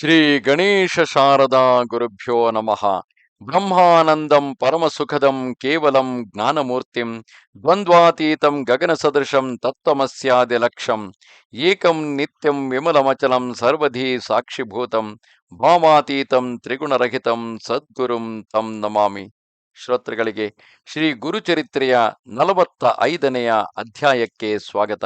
ಶ್ರೀ ಗಣೇಶ ಶಾರದಾ ಗುರುಭ್ಯೋ ನಮಃ. ಬ್ರಹ್ಮಾನಂದಂ ಪರಮಸುಖದಂ ಕೇವಲಂ ಜ್ಞಾನಮೂರ್ತಿಂ ದ್ವಂದ್ವಾತೀತಂ ಗಗನ ಸದೃಶಂ ತತ್ವಮಸ್ಯಾದಿ ಲಕ್ಷಂ ಏಕಂ ನಿತ್ಯಂ ವಿಮಲಮಚಲಂ ಸರ್ವಧಿ ಸಾಕ್ಷಿಭೂತಂ ಭಾವಾತೀತಂ ತ್ರಿಗುಣರಹಿತಂ ಸದ್ಗುರುಂ ತಂ ನಮಾಮಿ. ಶ್ರೋತೃಗಳಿಗೆ ಶ್ರೀ ಗುರುಚರಿತ್ರೆಯ ನಲವತ್ತ ಐದನೆಯ ಅಧ್ಯಾಯಕ್ಕೆ ಸ್ವಾಗತ.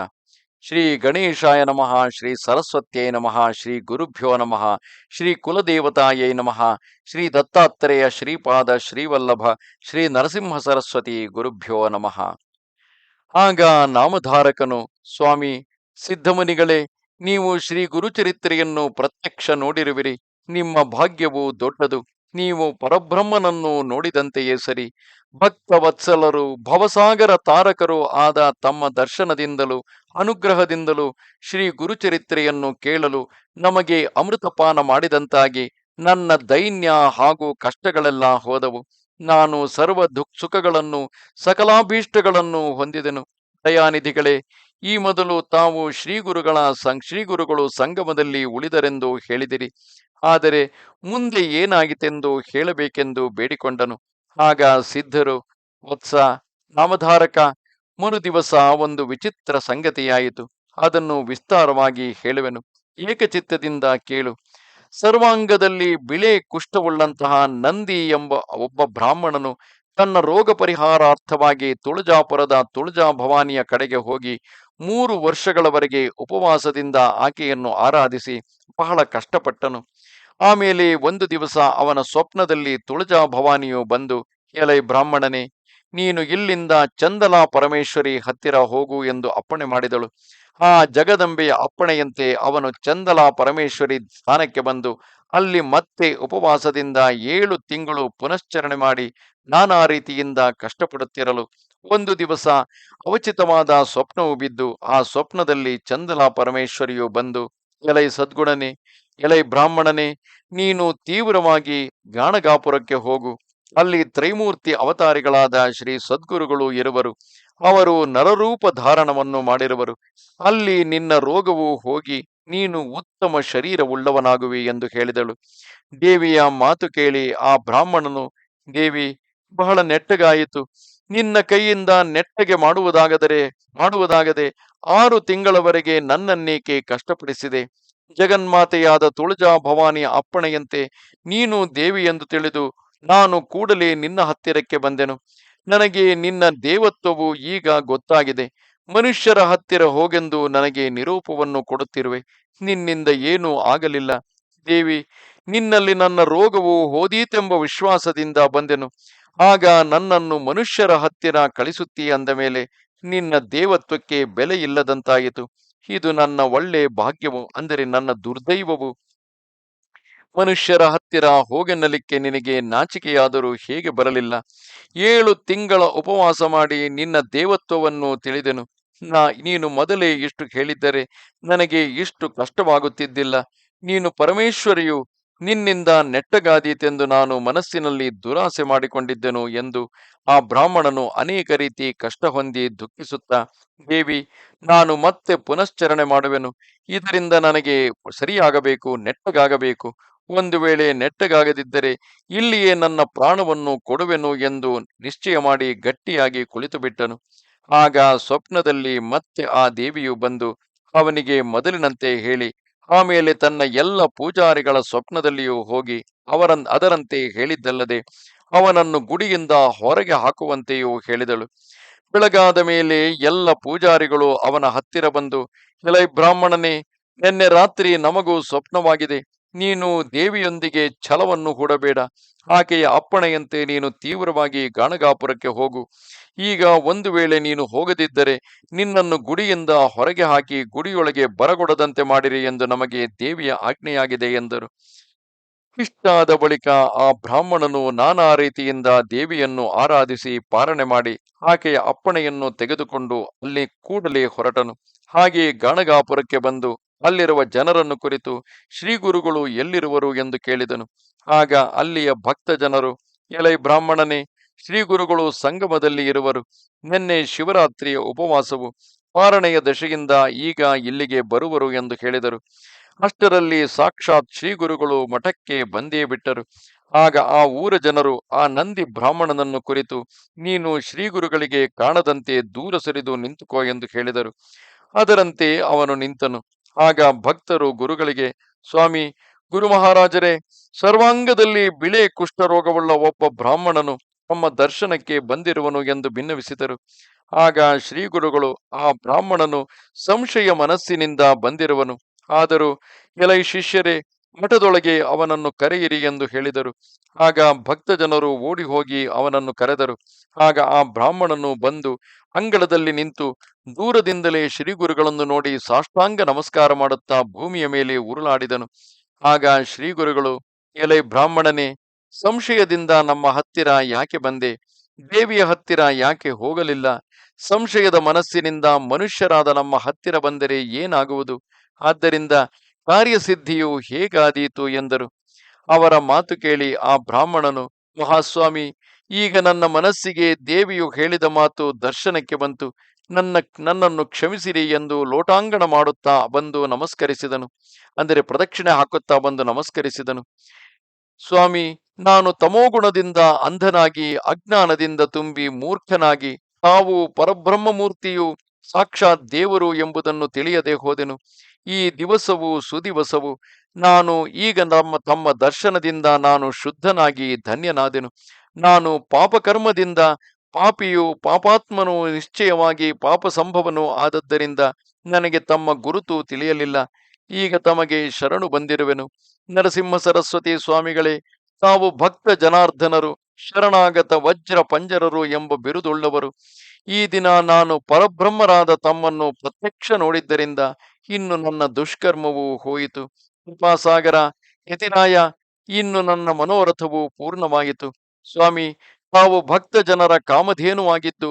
ಶ್ರೀ ಗಣೇಶಾಯ ನಮಃ, ಶ್ರೀ ಸರಸ್ವತ್ಯೈ ನಮಃ, ಶ್ರೀ ಗುರುಭ್ಯೋ ನಮಃ, ಶ್ರೀ ಕುಲದೇವತಾಯೈ ನಮಃ, ಶ್ರೀ ದತ್ತಾತ್ರೇಯ ಶ್ರೀಪಾದ ಶ್ರೀವಲ್ಲಭ, ಶ್ರೀ ನರಸಿಂಹ ಸರಸ್ವತಿ ಗುರುಭ್ಯೋ ನಮಃ. ಆಗ ನಾಮಧಾರಕನು, ಸ್ವಾಮಿ, ಸಿದ್ಧಮುನಿಗಳೇ, ನೀವು ಶ್ರೀ ಗುರುಚರಿತ್ರೆಯನ್ನು ಪ್ರತ್ಯಕ್ಷ ನೋಡಿರುವಿರಿ, ನಿಮ್ಮ ಭಾಗ್ಯವು ದೊಡ್ಡದು, ನೀವು ಪರಬ್ರಹ್ಮನನ್ನು ನೋಡಿದಂತೆಯೇ ಸರಿ. ಭಕ್ತ ವತ್ಸಲರು ಭವಸಾಗರ ತಾರಕರು ಆದ ತಮ್ಮ ದರ್ಶನದಿಂದಲೂ, ಅನುಗ್ರಹದಿಂದಲೂ ಶ್ರೀ ಗುರುಚರಿತ್ರೆಯನ್ನು ಕೇಳಲು ನಮಗೆ ಅಮೃತಪಾನ ಮಾಡಿದಂತಾಗಿ ನನ್ನ ದೈನ್ಯ ಹಾಗೂ ಕಷ್ಟಗಳೆಲ್ಲ ಹೋದವು. ನಾನು ಸರ್ವ ದುಃಖ ಸುಖಗಳನ್ನು, ಸಕಲಾಭೀಷ್ಟಗಳನ್ನು ಹೊಂದಿದೆನು. ದಯಾನಿಧಿಗಳೇ, ಈ ಮೊದಲು ತಾವು ಶ್ರೀ ಗುರುಗಳ ಸಂ ಶ್ರೀ ಗುರುಗಳು ಸಂಗಮದಲ್ಲಿ ಉಳಿದರೆಂದು ಹೇಳಿದಿರಿ. ಆದರೆ ಮುಂದೆ ಏನಾಗಿತೆಂದು ಹೇಳಬೇಕೆಂದು ಬೇಡಿಕೊಂಡನು. ಆಗ ಸಿದ್ಧರು, ವತ್ಸ, ನಾಮಧಾರಕ, ಮೂರು ದಿವಸ ಒಂದು ವಿಚಿತ್ರ ಸಂಗತಿಯಾಯಿತು. ಅದನ್ನು ವಿಸ್ತಾರವಾಗಿ ಹೇಳುವೆನು. ಏಕಚಿತ್ತದಿಂದ ಕೇಳು. ಸರ್ವಾಂಗದಲ್ಲಿ ಬಿಳೆ ಕುಷ್ಠವುಳ್ಳಂತಹ ನಂದಿ ಎಂಬ ಒಬ್ಬ ಬ್ರಾಹ್ಮಣನು ತನ್ನ ರೋಗ ಪರಿಹಾರಾರ್ಥವಾಗಿ ತುಳಜಾಪುರದ ತುಳಜಾ ಭವಾನಿಯ ಕಡೆಗೆ ಹೋಗಿ ಮೂರು ವರ್ಷಗಳವರೆಗೆ ಉಪವಾಸದಿಂದ ಆಕೆಯನ್ನು ಆರಾಧಿಸಿ ಬಹಳ ಕಷ್ಟಪಟ್ಟನು. ಆಮೇಲೆ ಒಂದು ದಿವಸ ಅವನ ಸ್ವಪ್ನದಲ್ಲಿ ತುಳಜಾ ಭವಾನಿಯು ಬಂದು ಎಲೈ ಬ್ರಾಹ್ಮಣನೇ, ನೀನು ಇಲ್ಲಿಂದ ಚಂದಲಾ ಪರಮೇಶ್ವರಿ ಹತ್ತಿರ ಹೋಗು ಎಂದು ಅಪ್ಪಣೆ ಮಾಡಿದಳು. ಆ ಜಗದಂಬೆಯ ಅಪ್ಪಣೆಯಂತೆ ಅವನು ಚಂದಲಾ ಪರಮೇಶ್ವರಿ ಸ್ಥಾನಕ್ಕೆ ಬಂದು, ಅಲ್ಲಿ ಮತ್ತೆ ಉಪವಾಸದಿಂದ ಏಳು ತಿಂಗಳು ಪುನಶ್ಚರಣೆ ಮಾಡಿ ನಾನಾ ರೀತಿಯಿಂದ ಕಷ್ಟಪಡುತ್ತಿರಲು. ಒಂದು ದಿವಸ ಅವಚಿತವಾದ ಸ್ವಪ್ನವು ಬಿದ್ದು, ಆ ಸ್ವಪ್ನದಲ್ಲಿ ಚಂದಲಾ ಪರಮೇಶ್ವರಿಯು ಬಂದು ಎಲೈ ಸದ್ಗುಣನೆ ಎಲೈ ಬ್ರಾಹ್ಮಣನೇ, ನೀನು ತೀವ್ರವಾಗಿ ಗಾಣಗಾಪುರಕ್ಕೆ ಹೋಗು. ಅಲ್ಲಿ ತ್ರೈಮೂರ್ತಿ ಅವತಾರಿಗಳಾದ ಶ್ರೀ ಸದ್ಗುರುಗಳು ಇರುವರು. ಅವರು ನರರೂಪ ಧಾರಣವನ್ನು ಮಾಡಿರುವರು. ಅಲ್ಲಿ ನಿನ್ನ ರೋಗವು ಹೋಗಿ ನೀನು ಉತ್ತಮ ಶರೀರವುಳ್ಳವನಾಗುವಿ ಎಂದು ಹೇಳಿದಳು. ದೇವಿಯ ಮಾತು ಕೇಳಿ ಆ ಬ್ರಾಹ್ಮಣನು, ದೇವಿ, ಬಹಳ ನೆಟ್ಟಗಾಯಿತು. ನಿನ್ನ ಕೈಯಿಂದ ನೆಟ್ಟಗೆ ಮಾಡುವುದಾಗದರೆ, ಮಾಡುವುದಾಗದೆ ಆರು ತಿಂಗಳವರೆಗೆ ನನ್ನನ್ನೇಕೆ ಕಷ್ಟಪಡಿಸಿದೆ? ಜಗನ್ಮಾತೆಯಾದ ತುಳಜಾ ಭವಾನಿಯ ಅಪ್ಪಣೆಯಂತೆ ನೀನು ದೇವಿ ಎಂದು ತಿಳಿದು ನಾನು ಕೂಡಲೇ ನಿನ್ನ ಹತ್ತಿರಕ್ಕೆ ಬಂದೆನು. ನನಗೆ ನಿನ್ನ ದೇವತ್ವವು ಈಗ ಗೊತ್ತಾಗಿದೆ. ಮನುಷ್ಯರ ಹತ್ತಿರ ಹೋಗೆಂದು ನನಗೆ ನಿರೂಪವನ್ನು ಕೊಡುತ್ತಿರುವೆ. ನಿನ್ನಿಂದ ಏನೂ ಆಗಲಿಲ್ಲ. ದೇವಿ, ನಿನ್ನಲ್ಲಿ ನನ್ನ ರೋಗವು ಹೋದೀತೆಂಬ ವಿಶ್ವಾಸದಿಂದ ಬಂದೆನು. ಆಗ ನನ್ನನ್ನು ಮನುಷ್ಯರ ಹತ್ತಿರ ಕಳಿಸುತ್ತೀ ಅಂದ ಮೇಲೆ ನಿನ್ನ ದೇವತ್ವಕ್ಕೆ ಬೆಲೆ ಇಲ್ಲದಂತಾಯಿತು ಇದು ನನ್ನ ಒಳ್ಳೆ ಭಾಗ್ಯವು, ಅಂದರೆ ನನ್ನ ದುರ್ದೈವವು. ಮನುಷ್ಯರ ಹತ್ತಿರ ಹೋಗೆನ್ನಲಿಕ್ಕೆ ನಿನಗೆ ನಾಚಿಕೆಯಾದರೂ ಹೇಗೆ ಬರಲಿಲ್ಲ? ಏಳು ತಿಂಗಳ ಉಪವಾಸ ಮಾಡಿ ನಿನ್ನ ದೇವತ್ವವನ್ನು ತಿಳಿದೆನು. ನಾ, ನೀನು ಮೊದಲೇ ಇಷ್ಟು ಹೇಳಿದ್ದರೆ ನನಗೆ ಇಷ್ಟು ಕಷ್ಟವಾಗುತ್ತಿದ್ದಿಲ್ಲ. ನೀನು ಪರಮೇಶ್ವರಿಯು ನಿನ್ನಿಂದ ನೆಟ್ಟಗಾದೀತೆಂದು ನಾನು ಮನಸ್ಸಿನಲ್ಲಿ ದುರಾಸೆ ಮಾಡಿಕೊಂಡಿದ್ದೆನು ಎಂದು ಆ ಬ್ರಾಹ್ಮಣನು ಅನೇಕ ರೀತಿ ಕಷ್ಟ ಹೊಂದಿ ದುಃಖಿಸುತ್ತಾ, ದೇವಿ, ನಾನು ಮತ್ತೆ ಪುನಶ್ಚರಣೆ ಮಾಡುವೆನು. ಇದರಿಂದ ನನಗೆ ಸರಿಯಾಗಬೇಕು, ನೆಟ್ಟಗಾಗಬೇಕು. ಒಂದು ವೇಳೆ ನೆಟ್ಟಗಾಗದಿದ್ದರೆ ಇಲ್ಲಿಯೇ ನನ್ನ ಪ್ರಾಣವನ್ನು ಕೊಡುವೆನು ಎಂದು ನಿಶ್ಚಯ ಮಾಡಿ ಗಟ್ಟಿಯಾಗಿ ಕುಳಿತು ಬಿಟ್ಟನು ಆಗ ಸ್ವಪ್ನದಲ್ಲಿ ಮತ್ತೆ ಆ ದೇವಿಯು ಬಂದು ಅವನಿಗೆ ಮೊದಲಿನಂತೆ ಹೇಳಿ ಆಮೇಲೆ ತನ್ನ ಎಲ್ಲ ಪೂಜಾರಿಗಳ ಸ್ವಪ್ನದಲ್ಲಿಯೂ ಹೋಗಿ ಅವರ ಅದರಂತೆ ಹೇಳಿದ್ದಲ್ಲದೆ ಅವನನ್ನು ಗುಡಿಯಿಂದ ಹೊರಗೆ ಹಾಕುವಂತೆಯೂ ಹೇಳಿದಳು. ಬೆಳಗಾದ ಮೇಲೆ ಎಲ್ಲ ಪೂಜಾರಿಗಳು ಅವನ ಹತ್ತಿರ ಬಂದು ಎಲೈ ಬ್ರಾಹ್ಮಣನೇ, ನಿನ್ನೆ ರಾತ್ರಿ ನಮಗೂ ಸ್ವಪ್ನವಾಗಿದೆ. ನೀನು ದೇವಿಯೊಂದಿಗೆ ಛಲವನ್ನು ಹೂಡಬೇಡ. ಆಕೆಯ ಅಪ್ಪಣೆಯಂತೆ ನೀನು ತೀವ್ರವಾಗಿ ಗಾಣಗಾಪುರಕ್ಕೆ ಹೋಗು. ಈಗ ಒಂದು ವೇಳೆ ನೀನು ಹೋಗದಿದ್ದರೆ ನಿನ್ನನ್ನು ಗುಡಿಯಿಂದ ಹೊರಗೆ ಹಾಕಿ ಗುಡಿಯೊಳಗೆ ಬರಗೊಡದಂತೆ ಮಾಡಿರಿ ಎಂದು ನಮಗೆ ದೇವಿಯ ಆಜ್ಞೆಯಾಗಿದೆ ಎಂದರು. ಇಷ್ಟಾದ ಬಳಿಕ ಆ ಬ್ರಾಹ್ಮಣನು ನಾನಾ ರೀತಿಯಿಂದ ದೇವಿಯನ್ನು ಆರಾಧಿಸಿ ಪಾರಣೆ ಮಾಡಿ ಆಕೆಯ ಅಪ್ಪಣೆಯನ್ನು ತೆಗೆದುಕೊಂಡು ಅಲ್ಲಿ ಕೂಡಲೇ ಹೊರಟನು. ಹಾಗೆ ಗಾಣಗಾಪುರಕ್ಕೆ ಬಂದು ಅಲ್ಲಿರುವ ಜನರನ್ನು ಕುರಿತು ಶ್ರೀಗುರುಗಳು ಎಲ್ಲಿರುವರು ಎಂದು ಕೇಳಿದನು. ಆಗ ಅಲ್ಲಿಯ ಭಕ್ತ ಜನರು, ಎಲೈ ಬ್ರಾಹ್ಮಣನೇ ಶ್ರೀಗುರುಗಳು ಸಂಗಮದಲ್ಲಿ ಇರುವರು. ನಿನ್ನೆ ಶಿವರಾತ್ರಿಯ ಉಪವಾಸವು ಪಾರಣೆಯ ದಶೆಯಿಂದ ಈಗ ಇಲ್ಲಿಗೆ ಬರುವರು ಎಂದು ಹೇಳಿದರು ಅಷ್ಟರಲ್ಲಿ ಸಾಕ್ಷಾತ್ ಶ್ರೀಗುರುಗಳು ಮಠಕ್ಕೆ ಬಂದೇ ಬಿಟ್ಟರು. ಆಗ ಆ ಊರ ಜನರು ಆ ನಂದಿ ಬ್ರಾಹ್ಮಣನನ್ನು ಕುರಿತು, ನೀನು ಶ್ರೀಗುರುಗಳಿಗೆ ಕಾಣದಂತೆ ದೂರ ಸರಿದು ನಿಂತುಕೋ ಎಂದು ಹೇಳಿದರು ಅದರಂತೆ ಅವನು ನಿಂತನು. ಆಗ ಭಕ್ತರು ಗುರುಗಳಿಗೆ, ಸ್ವಾಮಿ, ಗುರು ಮಹಾರಾಜರೇ, ಸರ್ವಾಂಗದಲ್ಲಿ ಬಿಳೆ ಕುಷ್ಠರೋಗವುಳ್ಳ ಒಬ್ಬ ಬ್ರಾಹ್ಮಣನು ತಮ್ಮ ದರ್ಶನಕ್ಕೆ ಬಂದಿರುವನು ಎಂದು ಭಿನ್ನವಿಸಿದರು ಆಗ ಶ್ರೀ ಗುರುಗಳು ಆ ಬ್ರಾಹ್ಮಣನು ಸಂಶಯ ಮನಸ್ಸಿನಿಂದ ಬಂದಿರುವನು. ಆದರೂ, ಎಲೈ ಶಿಷ್ಯರೇ, ಮಠದೊಳಗೆ ಅವನನ್ನು ಕರೆಯಿರಿ ಎಂದು ಹೇಳಿದರು. ಆಗ ಭಕ್ತ ಜನರು ಓಡಿ ಹೋಗಿ ಅವನನ್ನು ಕರೆದರು. ಆಗ ಆ ಬ್ರಾಹ್ಮಣನು ಬಂದು ಅಂಗಳದಲ್ಲಿ ನಿಂತು ದೂರದಿಂದಲೇ ಶ್ರೀಗುರುಗಳನ್ನು ನೋಡಿ ಸಾಷ್ಟಾಂಗ ನಮಸ್ಕಾರ ಮಾಡುತ್ತಾ ಭೂಮಿಯ ಮೇಲೆ ಉರುಳಾಡಿದನು. ಆಗ ಶ್ರೀಗುರುಗಳು, ಎಲೆ ಬ್ರಾಹ್ಮಣನೇ, ಸಂಶಯದಿಂದ ನಮ್ಮ ಹತ್ತಿರ ಯಾಕೆ ಬಂದೆ? ದೇವಿಯ ಹತ್ತಿರ ಯಾಕೆ ಹೋಗಲಿಲ್ಲ? ಸಂಶಯದ ಮನಸ್ಸಿನಿಂದ ಮನುಷ್ಯರಾದ ನಮ್ಮ ಹತ್ತಿರ ಬಂದರೆ ಏನಾಗುವುದು? ಆದ್ದರಿಂದ ಕಾರ್ಯಸಿದ್ಧಿಯು ಹೇಗಾದೀತು? ಎಂದರು. ಅವರ ಮಾತು ಕೇಳಿ ಆ ಬ್ರಾಹ್ಮಣನು, ಮಹಾಸ್ವಾಮಿ ಈಗ ನನ್ನ ಮನಸ್ಸಿಗೆ ದೇವಿಯು ಹೇಳಿದ ಮಾತು ದರ್ಶನಕ್ಕೆ ಬಂತು. ನನ್ನ ನನ್ನನ್ನು ಕ್ಷಮಿಸಿರಿ ಎಂದು ಲೋಟಾಂಗಣ ಮಾಡುತ್ತಾ ಬಂದು ನಮಸ್ಕರಿಸಿದನು. ಅಂದರೆ ಪ್ರದಕ್ಷಿಣೆ ಹಾಕುತ್ತಾ ಬಂದು ನಮಸ್ಕರಿಸಿದನು. ಸ್ವಾಮಿ, ನಾನು ತಮೋಗುಣದಿಂದ ಅಂಧನಾಗಿ, ಅಜ್ಞಾನದಿಂದ ತುಂಬಿ ಮೂರ್ಖನಾಗಿ, ತಾವು ಪರಬ್ರಹ್ಮ ಮೂರ್ತಿಯು ಸಾಕ್ಷಾತ್ ದೇವರು ಎಂಬುದನ್ನು ತಿಳಿಯದೆ ಹೋದೆನು. ಈ ದಿವಸವು ಸುದಿವಸವು ನಾನು ಈಗ ನಮ್ಮ ತಮ್ಮ ದರ್ಶನದಿಂದ ನಾನು ಶುದ್ಧನಾಗಿ ಧನ್ಯನಾದೆನು. ನಾನು ಪಾಪಕರ್ಮದಿಂದ ಪಾಪಿಯು ಪಾಪಾತ್ಮನು ನಿಶ್ಚಯವಾಗಿ ಪಾಪ ಸಂಭವನು ಆದದ್ದರಿಂದ ನನಗೆ ತಮ್ಮ ಗುರುತು ತಿಳಿಯಲಿಲ್ಲ. ಈಗ ತಮಗೆ ಶರಣು ಬಂದಿರುವೆನು. ನರಸಿಂಹ ಸರಸ್ವತಿ ಸ್ವಾಮಿಗಳೇ, ತಾವು ಭಕ್ತ ಜನಾರ್ದನರು, ಶರಣಾಗತ ವಜ್ರ ಪಂಜರರು ಎಂಬ ಬಿರುದುಳ್ಳವರು. ಈ ದಿನ ನಾನು ಪರಬ್ರಹ್ಮರಾದ ತಮ್ಮನ್ನು ಪ್ರತ್ಯಕ್ಷ ನೋಡಿದ್ದರಿಂದ ಇನ್ನು ನನ್ನ ದುಷ್ಕರ್ಮವು ಹೋಯಿತು. ಕೃಪಾಸಾಗರ, ಯತಿರಾಯ, ಇನ್ನು ನನ್ನ ಮನೋರಥವು ಪೂರ್ಣವಾಯಿತು. ಸ್ವಾಮಿ, ತಾವು ಭಕ್ತ ಜನರ ಕಾಮಧೇನುವಾಗಿದ್ದು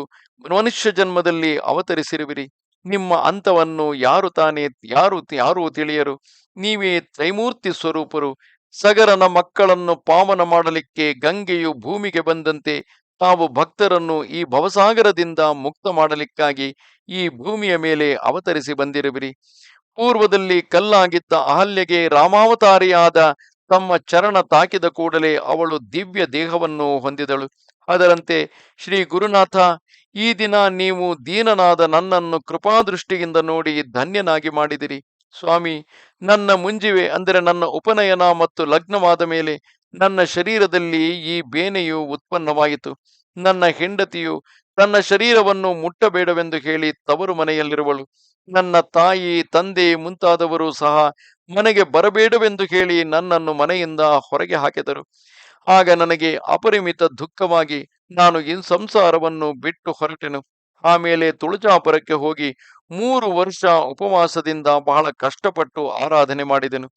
ಮನುಷ್ಯ ಜನ್ಮದಲ್ಲಿ ಅವತರಿಸಿರುವಿರಿ. ನಿಮ್ಮ ಅಂತವನ್ನು ಯಾರು ತಾನೇ, ಯಾರು, ಯಾರೂ ತಿಳಿಯರು? ನೀವೇ ತ್ರೈಮೂರ್ತಿ ಸ್ವರೂಪರು. ಸಗರನ ಮಕ್ಕಳನ್ನು ಪಾವನ ಮಾಡಲಿಕ್ಕೆ ಗಂಗೆಯು ಭೂಮಿಗೆ ಬಂದಂತೆ ತಾವು ಭಕ್ತರನ್ನು ಈ ಭವಸಾಗರದಿಂದ ಮುಕ್ತ ಮಾಡಲಿಕ್ಕಾಗಿ ಈ ಭೂಮಿಯ ಮೇಲೆ ಅವತರಿಸಿ ಬಂದಿರುವಿರಿ. ಪೂರ್ವದಲ್ಲಿ ಕಲ್ಲಾಗಿದ್ದ ಅಹಲ್ಯೆಗೆ ರಾಮಾವತಾರಿಯಾದ ತಮ್ಮ ಚರಣ ತಾಕಿದ ಕೂಡಲೇ ಅವಳು ದಿವ್ಯ ದೇಹವನ್ನು ಹೊಂದಿದಳು. ಅದರಂತೆ ಶ್ರೀ ಗುರುನಾಥ, ಈ ದಿನ ನೀವು ದೀನನಾದ ನನ್ನನ್ನು ಕೃಪಾದೃಷ್ಟಿಯಿಂದ ನೋಡಿ ಧನ್ಯನಾಗಿ ಮಾಡಿದಿರಿ. ಸ್ವಾಮಿ, ನನ್ನ ಮುಂಜಿವೆ ಅಂದರೆ ನನ್ನ ಉಪನಯನ ಮತ್ತು ಲಗ್ನವಾದ ಮೇಲೆ ನನ್ನ ಶರೀರದಲ್ಲಿ ಈ ಬೇನೆಯು ಉತ್ಪನ್ನವಾಯಿತು. ನನ್ನ ಹೆಂಡತಿಯು ತನ್ನ ಶರೀರವನ್ನು ಮುಟ್ಟಬೇಡವೆಂದು ಹೇಳಿ ತವರು ಮನೆಯಲ್ಲಿರುವಳು. ನನ್ನ ತಾಯಿ, ತಂದೆ ಮುಂತಾದವರು ಸಹ ಮನೆಗೆ ಬರಬೇಡವೆಂದು ಹೇಳಿ ನನ್ನನ್ನು ಮನೆಯಿಂದ ಹೊರಗೆ ಹಾಕಿದರು. ಆಗ ನನಗೆ ಅಪರಿಮಿತ ದುಃಖವಾಗಿ ನಾನು ಈ ಸಂಸಾರವನ್ನು ಬಿಟ್ಟು ಹೊರಟೆನು. ಆಮೇಲೆ ತುಳಜಾಪುರಕ್ಕೆ ಹೋಗಿ ಮೂರು ವರ್ಷ ಉಪವಾಸದಿಂದ ಬಹಳ ಕಷ್ಟಪಟ್ಟು ಆರಾಧನೆ ಮಾಡಿದೆನು.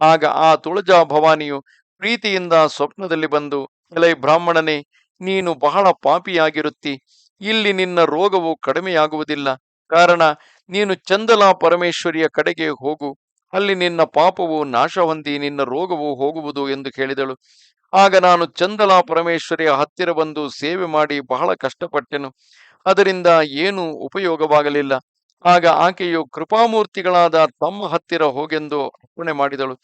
ಆಗ ಆ ತುಳಜಾ ಭವಾನಿಯು ಪ್ರೀತಿಯಿಂದ ಸ್ವಪ್ನದಲ್ಲಿ ಬಂದು ಎಲೈ ಬ್ರಾಹ್ಮಣನೇ ನೀನು ಬಹಳ ಪಾಪಿಯಾಗಿರುತ್ತಿ. ಇಲ್ಲಿ ನಿನ್ನ ರೋಗವು ಕಡಿಮೆಯಾಗುವುದಿಲ್ಲ. ಕಾರಣ, ನೀನು ಚಂದಲಾ ಪರಮೇಶ್ವರಿಯ ಕಡೆಗೆ ಹೋಗು. ಅಲ್ಲಿ ನಿನ್ನ ಪಾಪವು ನಾಶ ಹೊಂದಿ ನಿನ್ನ ರೋಗವು ಹೋಗುವುದು ಎಂದು ಹೇಳಿದಳು. ಆಗ ನಾನು ಚಂದಲಾ ಪರಮೇಶ್ವರಿಯ ಹತ್ತಿರ ಬಂದು ಸೇವೆ ಮಾಡಿ ಬಹಳ ಕಷ್ಟಪಟ್ಟೆನು. ಅದರಿಂದ ಏನೂ ಉಪಯೋಗವಾಗಲಿಲ್ಲ. ಆಗ ಆಕೆಯು ಕೃಪಾಮೂರ್ತಿಗಳಾದ ತಮ್ಮ ಹತ್ತಿರ ಹೋಗೆಂದು ಅರ್ಪಣೆ ಮಾಡಿದಳು.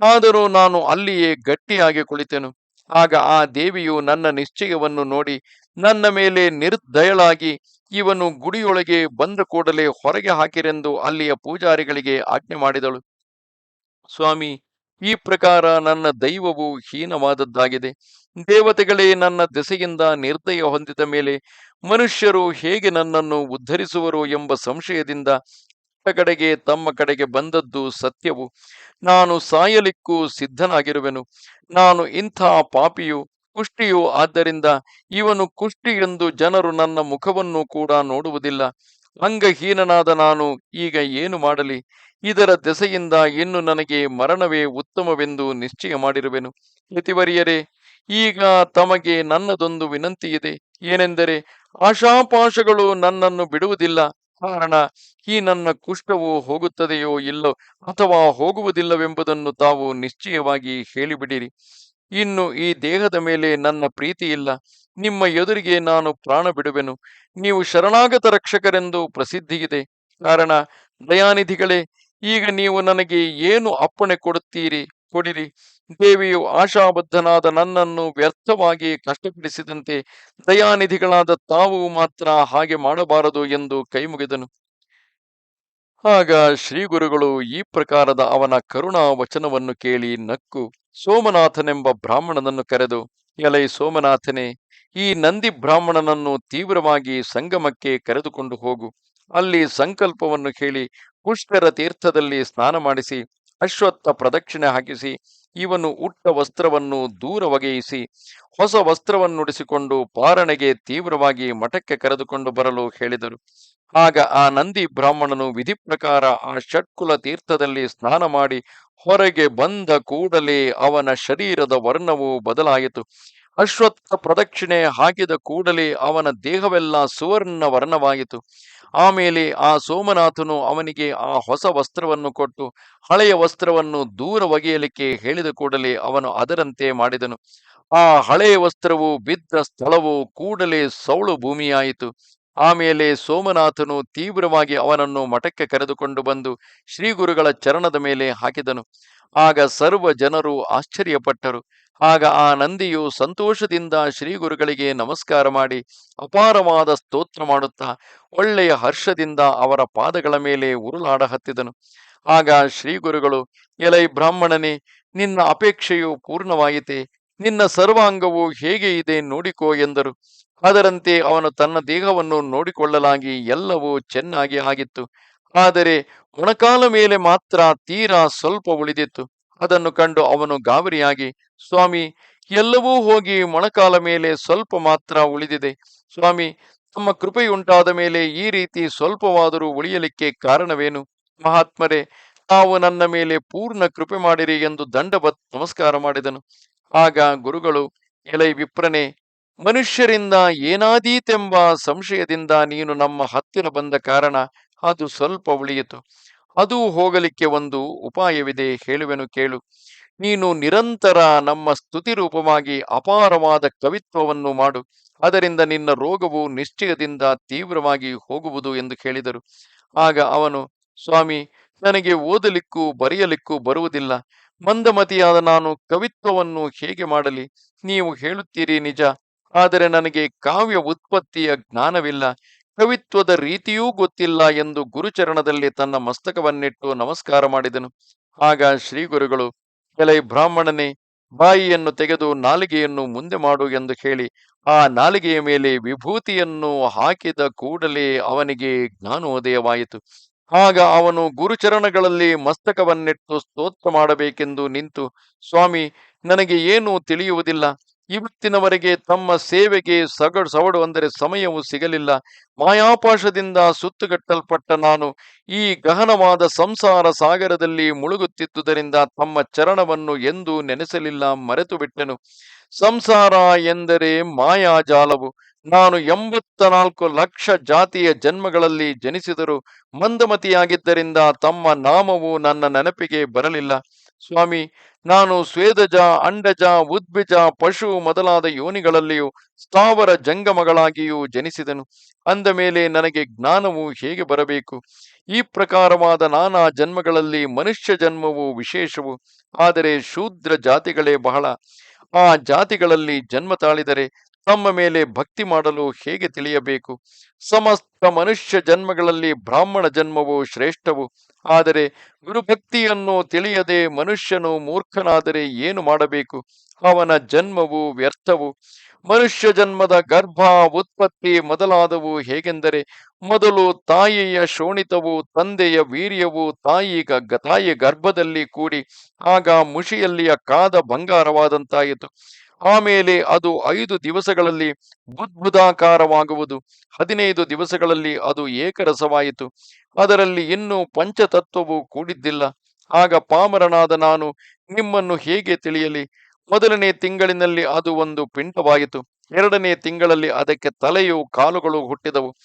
ಆದರೂ ನಾನು ಅಲ್ಲಿಯೇ ಗಟ್ಟಿಯಾಗಿ ಕುಳಿತೆನು. ಆಗ ಆ ದೇವಿಯು ನನ್ನ ನಿಶ್ಚಯವನ್ನು ನೋಡಿ ನನ್ನ ಮೇಲೆ ನಿರ್ದಯಳಾಗಿ ಇವನು ಗುಡಿಯೊಳಗೆ ಬಂದ ಕೂಡಲೇ ಹೊರಗೆ ಹಾಕಿರೆಂದು ಅಲ್ಲಿಯ ಪೂಜಾರಿಗಳಿಗೆ ಆಜ್ಞೆ ಮಾಡಿದಳು. ಸ್ವಾಮಿ, ಈ ಪ್ರಕಾರ ನನ್ನ ದೈವವು ಹೀನವಾದದ್ದಾಗಿದೆ. ದೇವತೆಗಳೇ ನನ್ನ ದೆಸೆಯಿಂದ ನಿರ್ದಯ ಹೊಂದಿದ ಮೇಲೆ ಮನುಷ್ಯರು ಹೇಗೆ ನನ್ನನ್ನು ಉದ್ಧರಿಸುವರು ಎಂಬ ಸಂಶಯದಿಂದ ಕಡೆಗೆ ತಮ್ಮ ಕಡೆಗೆ ಬಂದದ್ದು ಸತ್ಯವು. ನಾನು ಸಾಯಲಿಕ್ಕೂ ಸಿದ್ಧನಾಗಿರುವೆನು. ನಾನು ಇಂಥ ಪಾಪಿಯು ಕುಷ್ಟಿಯು ಆದ್ದರಿಂದ ಇವನು ಕುಷ್ಟಿ ಎಂದು ಜನರು ನನ್ನ ಮುಖವನ್ನು ಕೂಡ ನೋಡುವುದಿಲ್ಲ. ಅಂಗಹೀನನಾದ ನಾನು ಈಗ ಏನು ಮಾಡಲಿ? ಇದರ ದೆಸೆಯಿಂದ ಇನ್ನು ನನಗೆ ಮರಣವೇ ಉತ್ತಮವೆಂದು ನಿಶ್ಚಯ ಮಾಡಿರುವೆನು. ಯತಿವರಿಯರೇ ಈಗ ತಮಗೆ ನನ್ನದೊಂದು ವಿನಂತಿ ಇದೆ ಏನೆಂದರೆ, ಆಶಾಪಾಶಗಳು ನನ್ನನ್ನು ಬಿಡುವುದಿಲ್ಲ. ಕಾರಣ ಈ ನನ್ನ ಕುಷ್ಠವು ಹೋಗುತ್ತದೆಯೋ ಇಲ್ಲೋ ಅಥವಾ ಹೋಗುವುದಿಲ್ಲವೆಂಬುದನ್ನು ತಾವು ನಿಶ್ಚಯವಾಗಿ ಹೇಳಿಬಿಡಿರಿ. ಇನ್ನು ಈ ದೇಹದ ಮೇಲೆ ನನ್ನ ಪ್ರೀತಿ ಇಲ್ಲ. ನಿಮ್ಮ ಎದುರಿಗೆ ನಾನು ಪ್ರಾಣ ಬಿಡುವೆನು. ನೀವು ಶರಣಾಗತ ರಕ್ಷಕರೆಂದು ಪ್ರಸಿದ್ಧಿಯಿದೆ. ಕಾರಣ, ದಯಾನಿಧಿಗಳೇ, ಈಗ ನೀವು ನನಗೆ ಏನು ಅಪ್ಪಣೆ ಕೊಡುತ್ತೀರಿ? ಕೊಡಿರಿ. ದೇವಿಯು ಆಶಾಬದ್ಧನಾದ ನನ್ನನ್ನು ವ್ಯರ್ಥವಾಗಿ ಕಷ್ಟಪಡಿಸಿದಂತೆ ದಯಾನಿಧಿಗಳಾದ ತಾವು ಮಾತ್ರ ಹಾಗೆ ಮಾಡಬಾರದು ಎಂದು ಕೈಮುಗಿದನು. ಆಗ ಶ್ರೀ ಗುರುಗಳು ಈ ಪ್ರಕಾರದ ಅವನ ಕರುಣಾ ವಚನವನ್ನು ಕೇಳಿ ನಕ್ಕು, ಸೋಮನಾಥನೆಂಬ ಬ್ರಾಹ್ಮಣನನ್ನು ಕರೆದು, ಎಲೈ ಸೋಮನಾಥನೇ, ಈ ನಂದಿ ಬ್ರಾಹ್ಮಣನನ್ನು ತೀವ್ರವಾಗಿ ಸಂಗಮಕ್ಕೆ ಕರೆದುಕೊಂಡು ಹೋಗು. ಅಲ್ಲಿ ಸಂಕಲ್ಪವನ್ನು ಕೇಳಿ ಪುಷ್ಕರ ತೀರ್ಥದಲ್ಲಿ ಸ್ನಾನ ಮಾಡಿಸಿ, ಅಶ್ವತ್ಥ ಪ್ರದಕ್ಷಿಣೆ ಹಾಕಿಸಿ ಇವನು ಉಟ್ಟ ವಸ್ತ್ರವನ್ನು ದೂರ ಒಗೆಯಿಸಿ ಹೊಸ ವಸ್ತ್ರವನ್ನುಡಿಸಿಕೊಂಡು ಪಾರಣೆಗೆ ತೀವ್ರವಾಗಿ ಮಠಕ್ಕೆ ಕರೆದುಕೊಂಡು ಬರಲು ಹೇಳಿದರು. ಆಗ ಆ ನಂದಿ ಬ್ರಾಹ್ಮಣನು ವಿಧಿ ಪ್ರಕಾರ ಆ ಷಟ್ಕುಲ ತೀರ್ಥದಲ್ಲಿ ಸ್ನಾನ ಮಾಡಿ ಹೊರಗೆ ಬಂದ ಕೂಡಲೇ ಅವನ ಶರೀರದ ವರ್ಣವು ಬದಲಾಯಿತು. ಅಶ್ವತ್ಥ ಪ್ರದಕ್ಷಿಣೆ ಹಾಕಿದ ಕೂಡಲೇ ಅವನ ದೇಹವೆಲ್ಲ ಸುವರ್ಣ ವರ್ಣವಾಯಿತು. ಆಮೇಲೆ ಆ ಸೋಮನಾಥನು ಅವನಿಗೆ ಆ ಹೊಸ ವಸ್ತ್ರವನ್ನು ಕೊಟ್ಟು, ಹಳೆಯ ವಸ್ತ್ರವನ್ನು ದೂರ ಒಗೆಯಲಿಕ್ಕೆ ಹೇಳಿದ ಕೂಡಲೇ ಅವನು ಅದರಂತೆ ಮಾಡಿದನು. ಆ ಹಳೆಯ ವಸ್ತ್ರವು ಬಿದ್ದ ಸ್ಥಳವು ಕೂಡಲೇ ಸೌಳು ಭೂಮಿಯಾಯಿತು. ಆಮೇಲೆ ಸೋಮನಾಥನು ತೀವ್ರವಾಗಿ ಅವನನ್ನು ಮಠಕ್ಕೆ ಕರೆದುಕೊಂಡು ಬಂದು ಶ್ರೀ ಗುರುಗಳ ಚರಣದ ಮೇಲೆ ಹಾಕಿದನು. ಆಗ ಸರ್ವ ಜನರು ಆಶ್ಚರ್ಯಪಟ್ಟರು. ಆಗ ಆ ನಂದಿಯು ಸಂತೋಷದಿಂದ ಶ್ರೀ ಗುರುಗಳಿಗೆ ನಮಸ್ಕಾರ ಮಾಡಿ ಅಪಾರವಾದ ಸ್ತೋತ್ರ ಮಾಡುತ್ತಾ ಒಳ್ಳೆಯ ಹರ್ಷದಿಂದ ಅವರ ಪಾದಗಳ ಮೇಲೆ ಉರುಳಾಡ ಹತ್ತಿದನು. ಆಗ ಶ್ರೀ ಗುರುಗಳು, ಎಲೈ ಬ್ರಾಹ್ಮಣನೇ, ನಿನ್ನ ಅಪೇಕ್ಷೆಯು ಪೂರ್ಣವಾಯಿತೆ, ನಿನ್ನ ಸರ್ವಾಂಗವು ಹೇಗೆ ಇದೆ ನೋಡಿಕೋ ಎಂದರು. ಅದರಂತೆ ಅವನು ತನ್ನ ದೇಹವನ್ನು ನೋಡಿಕೊಳ್ಳಲಾಗಿ ಎಲ್ಲವೂ ಚೆನ್ನಾಗಿ ಆಗಿತ್ತು. ಆದರೆ ಮೊಣಕಾಲ ಮೇಲೆ ಮಾತ್ರ ತೀರಾ ಸ್ವಲ್ಪ ಉಳಿದಿತ್ತು. ಅದನ್ನು ಕಂಡು ಅವನು ಗಾಬರಿಯಾಗಿ, ಸ್ವಾಮಿ, ಎಲ್ಲವೂ ಹೋಗಿ ಮೊಣಕಾಲ ಮೇಲೆ ಸ್ವಲ್ಪ ಮಾತ್ರ ಉಳಿದಿದೆ. ಸ್ವಾಮಿ, ತಮ್ಮ ಕೃಪೆಯುಂಟಾದ ಮೇಲೆ ಈ ರೀತಿ ಸ್ವಲ್ಪವಾದರೂ ಉಳಿಯಲಿಕ್ಕೆ ಕಾರಣವೇನು? ಮಹಾತ್ಮರೇ, ತಾವು ನನ್ನ ಮೇಲೆ ಪೂರ್ಣ ಕೃಪೆ ಮಾಡಿರಿ ಎಂದು ದಂಡವತ್ ನಮಸ್ಕಾರ ಮಾಡಿದನು. ಆಗ ಗುರುಗಳು, ಎಲೈ ವಿಪ್ರನೆ, ಮನುಷ್ಯರಿಂದ ಏನಾದೀತೆಂಬ ಸಂಶಯದಿಂದ ನೀನು ನಮ್ಮ ಹತ್ತಿರ ಬಂದ ಕಾರಣ ಅದು ಸ್ವಲ್ಪ ಉಳಿಯಿತು. ಅದು ಹೋಗಲಿಕ್ಕೆ ಒಂದು ಉಪಾಯವಿದೆ, ಹೇಳುವೆನು ಕೇಳು. ನೀನು ನಿರಂತರ ನಮ್ಮ ಸ್ತುತಿ ರೂಪವಾಗಿ ಅಪಾರವಾದ ಕವಿತ್ವವನ್ನು ಮಾಡು. ಅದರಿಂದ ನಿನ್ನ ರೋಗವು ನಿಶ್ಚಯದಿಂದ ತೀವ್ರವಾಗಿ ಹೋಗುವುದು ಎಂದು ಕೇಳಿದರು. ಆಗ ಅವನು, ಸ್ವಾಮಿ, ನನಗೆ ಓದಲಿಕ್ಕೂ ಬರೆಯಲಿಕ್ಕೂ ಬರುವುದಿಲ್ಲ. ಮಂದಮತಿಯಾದ ನಾನು ಕವಿತ್ವವನ್ನು ಹೇಗೆ ಮಾಡಲಿ? ನೀವು ಹೇಳುತ್ತೀರಿ ನಿಜ. ಆದರೆ ನನಗೆ ಕಾವ್ಯ ಉತ್ಪತ್ತಿಯ ಜ್ಞಾನವಿಲ್ಲ. ಕವಿತ್ವದ ರೀತಿಯೂ ಗೊತ್ತಿಲ್ಲ ಎಂದು ಗುರುಚರಣದಲ್ಲಿ ತನ್ನ ಮಸ್ತಕವನ್ನಿಟ್ಟು ನಮಸ್ಕಾರ ಮಾಡಿದನು. ಆಗ ಶ್ರೀ ಗುರುಗಳು ಬ್ರಾಹ್ಮಣನೇ, ಬಾಯಿಯನ್ನು ತೆಗೆದು ನಾಲಿಗೆಯನ್ನು ಮುಂದೆ ಮಾಡು ಎಂದು ಹೇಳಿ, ಆ ನಾಲಿಗೆಯ ಮೇಲೆ ವಿಭೂತಿಯನ್ನು ಹಾಕಿದ ಕೂಡಲೇ ಅವನಿಗೆ ಜ್ಞಾನೋದಯವಾಯಿತು. ಆಗ ಅವನು ಗುರುಚರಣಗಳಲ್ಲಿ ಮಸ್ತಕವನ್ನಿಟ್ಟು ಸ್ತೋತ್ರ ಮಾಡಬೇಕೆಂದು ನಿಂತು, ಸ್ವಾಮಿ, ನನಗೆ ಏನೂ ತಿಳಿಯುವುದಿಲ್ಲ. ಇವತ್ತಿನವರೆಗೆ ತಮ್ಮ ಸೇವೆಗೆ ಸಗಡು ಸವಡು ಅಂದರೆ ಸಮಯವು ಸಿಗಲಿಲ್ಲ. ಮಾಯಾಪಾಶದಿಂದ ಸುತ್ತುಗಟ್ಟಲ್ಪಟ್ಟ ನಾನು ಈ ಗಹನವಾದ ಸಂಸಾರ ಸಾಗರದಲ್ಲಿ ಮುಳುಗುತ್ತಿದ್ದುದರಿಂದ ತಮ್ಮ ಚರಣವನ್ನು ಎಂದೂ ನೆನೆಸಲಿಲ್ಲ ಮರೆತು ಬಿಟ್ಟೆನು ಸಂಸಾರ ಎಂದರೆ ಮಾಯಾಜಾಲವು. ನಾನು ಎಂಬತ್ತ ನಾಲ್ಕು ಲಕ್ಷ ಜಾತಿಯ ಜನ್ಮಗಳಲ್ಲಿ ಜನಿಸಿದರು ಮಂದಮತಿಯಾಗಿದ್ದರಿಂದ ತಮ್ಮ ನಾಮವು ನನ್ನ ನೆನಪಿಗೆ ಬರಲಿಲ್ಲ. ಸ್ವಾಮಿ, ನಾನು ಸ್ವೇದಜ, ಅಂಡಜ, ಉದ್ಭಿಜ, ಪಶು ಮೊದಲಾದ ಯೋನಿಗಳಲ್ಲಿಯೂ ಸ್ಥಾವರ ಜಂಗಮಗಳಾಗಿಯೂ ಜನಿಸಿದನು. ಅಂದ ಮೇಲೆ ನನಗೆ ಜ್ಞಾನವು ಹೇಗೆ ಬರಬೇಕು? ಈ ಪ್ರಕಾರವಾದ ನಾನಾ ಜನ್ಮಗಳಲ್ಲಿ ಮನುಷ್ಯ ಜನ್ಮವು ವಿಶೇಷವು, ಆದರೆ ಶೂದ್ರ ಜಾತಿಗಳೇ ಬಹಳ. ಆ ಜಾತಿಗಳಲ್ಲಿ ಜನ್ಮ ತಾಳಿದರೆ ತಮ್ಮ ಮೇಲೆ ಭಕ್ತಿ ಮಾಡಲು ಹೇಗೆ ತಿಳಿಯಬೇಕು? ಸಮಸ್ತ ಮನುಷ್ಯ ಜನ್ಮಗಳಲ್ಲಿ ಬ್ರಾಹ್ಮಣ ಜನ್ಮವು ಶ್ರೇಷ್ಠವು. ಆದರೆ ಗುರುಭಕ್ತಿಯನ್ನು ತಿಳಿಯದೆ ಮನುಷ್ಯನು ಮೂರ್ಖನಾದರೆ ಏನು ಮಾಡಬೇಕು? ಅವನ ಜನ್ಮವು ವ್ಯರ್ಥವು. ಮನುಷ್ಯ ಜನ್ಮದ ಗರ್ಭ, ಉತ್ಪತ್ತಿ ಮೊದಲಾದವು ಹೇಗೆಂದರೆ, ಮೊದಲು ತಾಯಿಯ ಶೋಣಿತವು, ತಂದೆಯ ವೀರ್ಯವು ತಾಯಿ ಗರ್ಭದಲ್ಲಿ ಕೂಡಿ, ಆಗ ಮುಷಿಯಲ್ಲಿಯ ಕಾದ ಬಂಗಾರವಾದಂತಾಯಿತು. ಆಮೇಲೆ ಅದು ಐದು ದಿವಸಗಳಲ್ಲಿ ಬುದ್ಭುದಾಕಾರವಾಗುವುದು ಹದಿನೈದು ದಿವಸಗಳಲ್ಲಿ ಅದು ಏಕರಸವಾಯಿತು. ಅದರಲ್ಲಿ ಇನ್ನೂ ಪಂಚತತ್ವವು ಕೂಡಿದ್ದಿಲ್ಲ. ಆಗ ಪಾಮರನಾದ ನಾನು ನಿಮ್ಮನ್ನು ಹೇಗೆ ತಿಳಿಯಲಿ? ಮೊದಲನೇ ತಿಂಗಳಿನಲ್ಲಿ ಅದು ಒಂದು ಪಿಂಡವಾಯಿತು. ಎರಡನೇ ತಿಂಗಳಲ್ಲಿ ಅದಕ್ಕೆ ತಲೆಯು ಕಾಲುಗಳು ಹುಟ್ಟಿದವು.